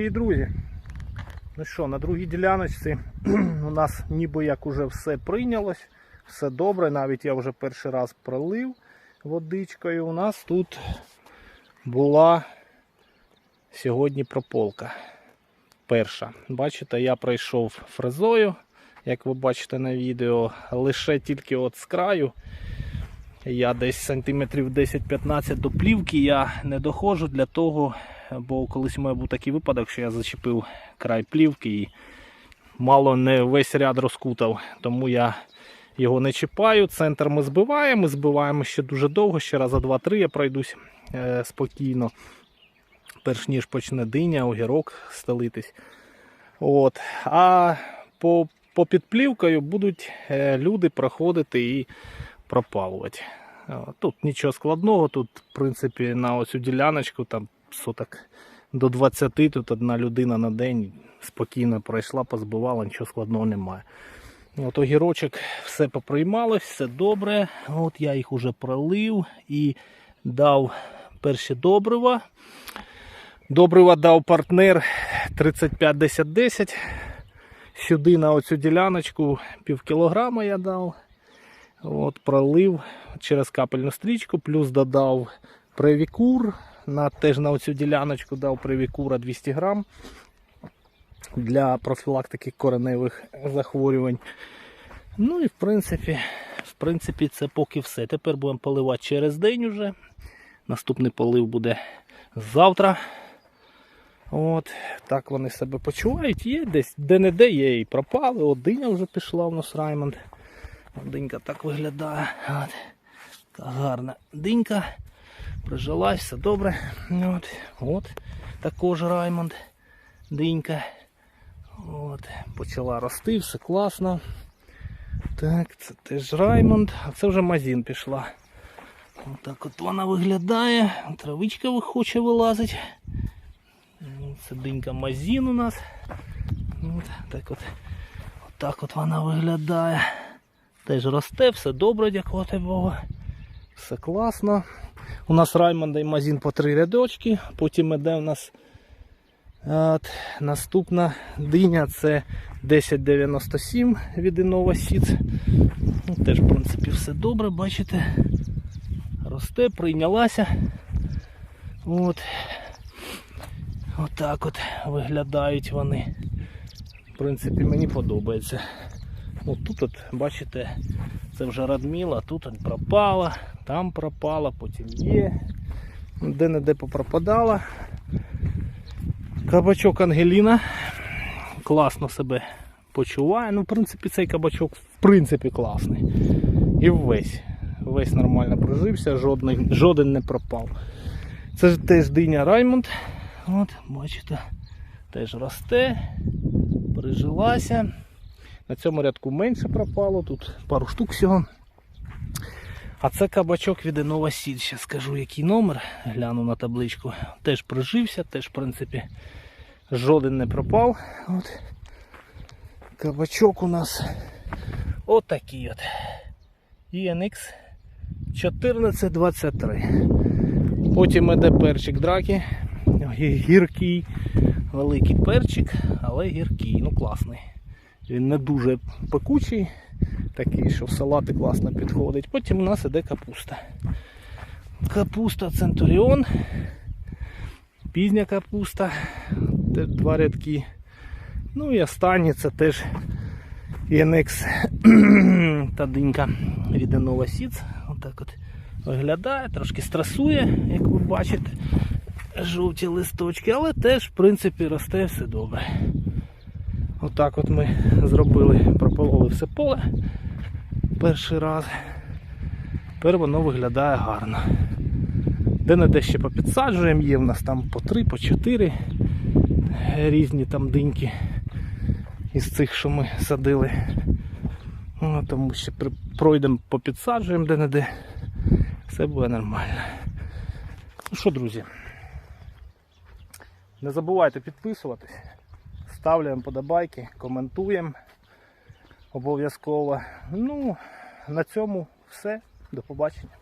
Привіт, друзі! Ну що, на другій діляночці у нас ніби як уже все прийнялось, все добре. Навіть я вже перший раз пролив водичкою. У нас тут була сьогодні прополка. Перша. Бачите, я пройшов фрезою, як ви бачите на відео, лише тільки от з краю. Я десь сантиметрів 10-15 до плівки я не доходжу для того, бо колись у мене був такий випадок, що я зачепив край плівки і мало не весь ряд розкутав. Тому я його не чіпаю. Центр ми збиваємо, збиваємо ще дуже довго, ще раза два-три я пройдусь е, спокійно, перш ніж почне диня, огірок стелитись. От. А по, по підплівкою будуть е, люди проходити і пропалувати. Тут нічого складного, тут, в принципі, на оцю діляночку там соток до 20, тут одна людина на день спокійно пройшла, позбивала, нічого складного немає. От огірочок все поприймалось, все добре. От я їх уже пролив і дав перші добрива. Добрива дав партнер 35-10-10. Сюди на оцю діляночку пів кілограма я дав. От, пролив через капельну стрічку, плюс додав превікур. На, теж на оцю діляночку дав превікура 200 грам для профілактики кореневих захворювань. Ну і в принципі, в принципі, це поки все. Тепер будемо поливати через день уже. Наступний полив буде завтра. От, так вони себе почувають. Є десь де-не-де є і пропали. Диня вже пішла в нас Раймонд. Динька так виглядає. От. Така гарна динька. Прижилась, все добре. От. От. Також Раймонд. Динька. От. Почала рости, все класно. Так, це теж Раймонд, а це вже Мазін пішла. Отак от вона виглядає. Травичка хоче вилазить. Це динька Мазін у нас. От, так от, от так от вона виглядає. Теж росте, все добре, дякувати Богу. Все класно. У нас Раймонда і Мазін по три рядочки. Потім іде у нас от, наступна диня це 1097 від Seeds. Ну, Теж, в принципі, все добре, бачите. Росте, прийнялася. От. Отак от виглядають вони. В принципі, мені подобається. Ну, тут от, бачите, це вже радміла, тут от пропала, там пропала, потім є. Де-не-де попропадала. Кабачок Ангеліна класно себе почуває. Ну, в принципі, цей кабачок в принципі класний. І весь. Весь нормально прожився, жодний, жоден не пропав. Це ж теж диня Раймонд. От, бачите, теж росте, прижилася. На цьому рядку менше пропало, тут пару штук всього. А це кабачок від Innova Seed. Ще скажу, який номер. Гляну на табличку. Теж прижився, теж, в принципі, жоден не пропав. От. Кабачок у нас отакий от. ENX 1423. Потім іде перчик драки. Гіркий, великий перчик, але гіркий, ну класний. Він не дуже пекучий, такий, що в салати класно підходить. Потім у нас іде капуста. Капуста Центуріон. Пізня капуста. Два рядки. Ну і останнє це теж ENX та динька від Innova Seeds. Отак от виглядає, трошки стресує, як ви бачите. Жовті листочки, але теж, в принципі, росте все добре. Отак от ми зробили, пропололи все поле перший раз. Тепер воно виглядає гарно. Де не де ще попідсаджуємо, є в нас там по три, по чотири різні там диньки із цих, що ми садили. Ну, тому ще пройдемо, попідсаджуємо де-не-де. Все буде нормально. Ну що, друзі, не забувайте підписуватись, ставляємо подобайки, коментуємо обов'язково. Ну, на цьому все. До побачення.